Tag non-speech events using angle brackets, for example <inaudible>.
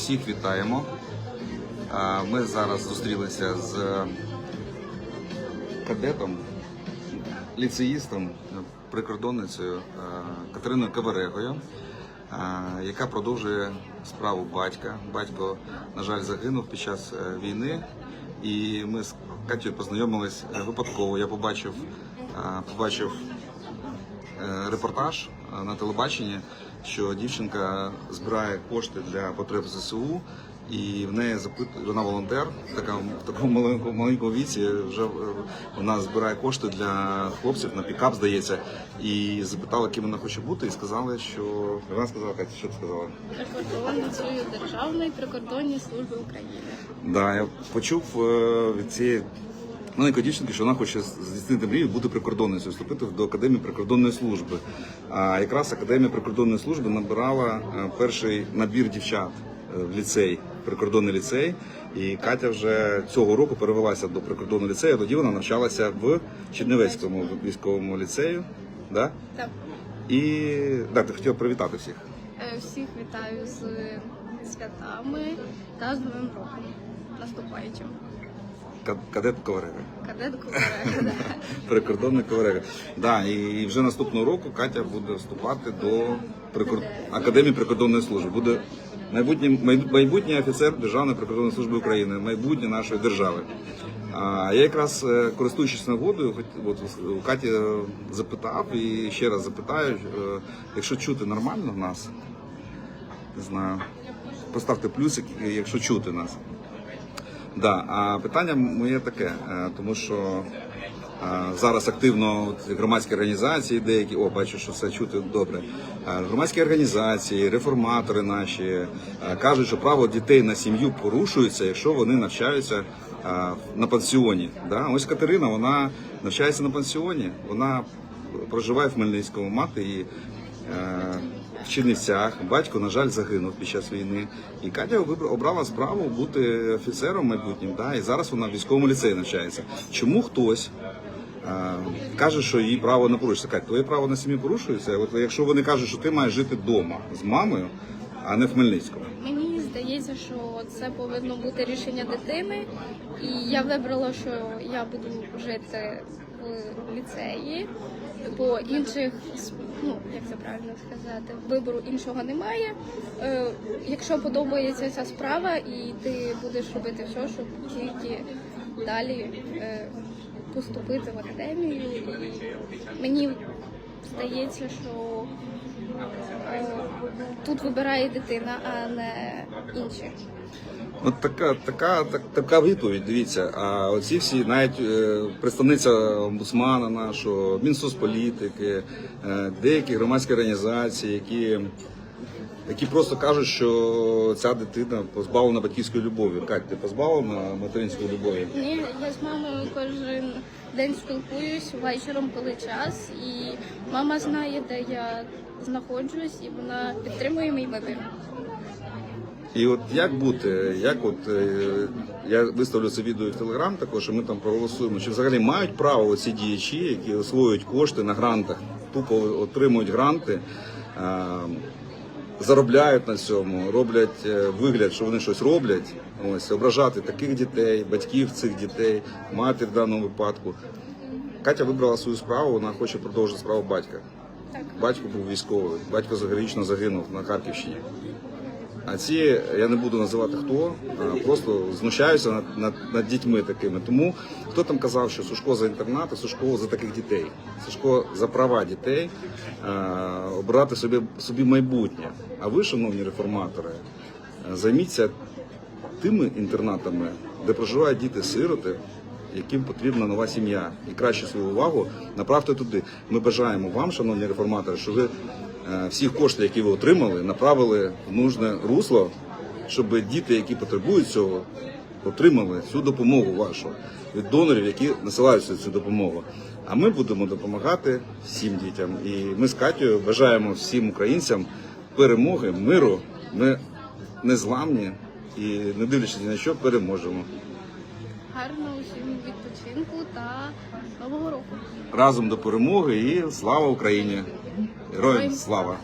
всіх вітаємо. Ми зараз зустрілися з кадетом, ліцеїстом, прикордонницею Катериною Каверегою, яка продовжує справу батька. Батько, на жаль, загинув під час е, війни, і ми з Катєю познайомились е, випадково. Я побачив, побачив е, репортаж на телебаченні, що дівчинка збирає кошти для потреб ЗСУ. І в неї запитує, вона волонтер, така в такому маленькому маленькому віці вже е, вона збирає кошти для хлопців на пікап, здається, і запитала, ким вона хоче бути, і сказали, що вона сказала, Катя, що ти сказала? прикордонницею Державної прикордонної служби України. Да, я почув е, від цієї маленької дівчинки, що вона хоче здійснити мрію бути прикордонницею, вступити до академії прикордонної служби. А якраз академія прикордонної служби набирала е, перший набір дівчат е, в ліцей, прикордонний ліцей. І Катя вже цього року перевелася до прикордонного ліцею. Тоді вона навчалася в Чернівецькому військовому ліцею. Да? Так, І да, ти хотів привітати всіх. е, всіх вітаю з святами та з Новим роком наступаючим. Ка- Кадет Коварега. Кадет Кубера. <laughs> Прикордонний коварега. Да, і вже наступного року Катя буде вступати до прикор... Академії прикордонної служби. Буде майбутній майбутній офіцер Державної прикордонної служби України, майбутнє нашої держави. А я якраз е, користуючись нагодою, от у Каті е, запитав і ще раз запитаю, е, якщо чути нормально в нас, не знаю, поставте плюсик, якщо чути нас. Да, а питання моє таке, е, тому що е, зараз активно громадські організації, деякі, о, бачу, що все чути добре. Е, Громадські організації, реформатори наші кажуть, що право дітей на сім'ю порушується, якщо вони навчаються на пансіоні. Да? Ось Катерина, вона навчається на пансіоні, вона проживає в Хмельницькому, мати е, в Чернівцях. Батько, на жаль, загинув під час війни. І Катя обрала справу бути офіцером майбутнім. Да? І зараз вона в військовому ліцеї навчається. Чому хтось е, каже, що її право не порушується? Кать, твоє право на сім'ю порушується. От якщо вони кажуть, що ти маєш жити вдома з мамою, а не в Хмельницькому. Мені здається, що це повинно бути рішення дитини, і я вибрала, що я буду жити в ліцеї, бо інших ну як це правильно сказати, вибору іншого немає. Е, якщо подобається ця справа, і ти будеш робити все, щоб тільки далі е, поступити в академію, мені здається, що тут вибирає дитина, а не інші. От така, така, так, така відповідь. Дивіться. А оці всі, навіть е, представниця омбудсмана нашого, Мінсоцполітики, е, деякі громадські організації, які, які просто кажуть, що ця дитина позбавлена батьківської любові. Кать, ти позбавлена материнської любові? Ні, я з мамою кожен день спілкуюсь вечором, коли час, і мама знає, де я знаходжусь, і вона підтримує мій вибір. І от як бути, як от е, я виставлю це відео в Телеграм також, і ми там проголосуємо, чи взагалі мають право ці діячі, які освоюють кошти на грантах, тупо отримують гранти, заробляють на цьому, роблять е, вигляд, що вони щось роблять. Ось ображати таких дітей, батьків цих дітей, матір в даному випадку. Катя вибрала свою справу, вона хоче продовжити справу батька. Батько був військовий, батько загранично загинув на Харківщині. А ці я не буду називати хто, просто знущаються над, над, над дітьми такими. Тому хто там казав, що Сушко за інтернат, а Сушко за таких дітей. Сушко за права дітей, а, обрати собі, собі майбутнє. А ви, шановні реформатори, займіться тими інтернатами, де проживають діти-сироти, яким потрібна нова сім'я, і краще свою увагу направте туди. Ми бажаємо вам, шановні реформатори, що ви е, всі кошти, які ви отримали, направили в нужне русло, щоб діти, які потребують цього, отримали цю допомогу вашу від донорів, які насилають цю- допомогу. А ми будемо допомагати всім дітям. І ми з Катєю бажаємо всім українцям перемоги, миру. Ми незламні і не дивлячись на що, переможемо. Гарного усім відпочинку та нового року. Разом до перемоги і слава Україні! Героям слава!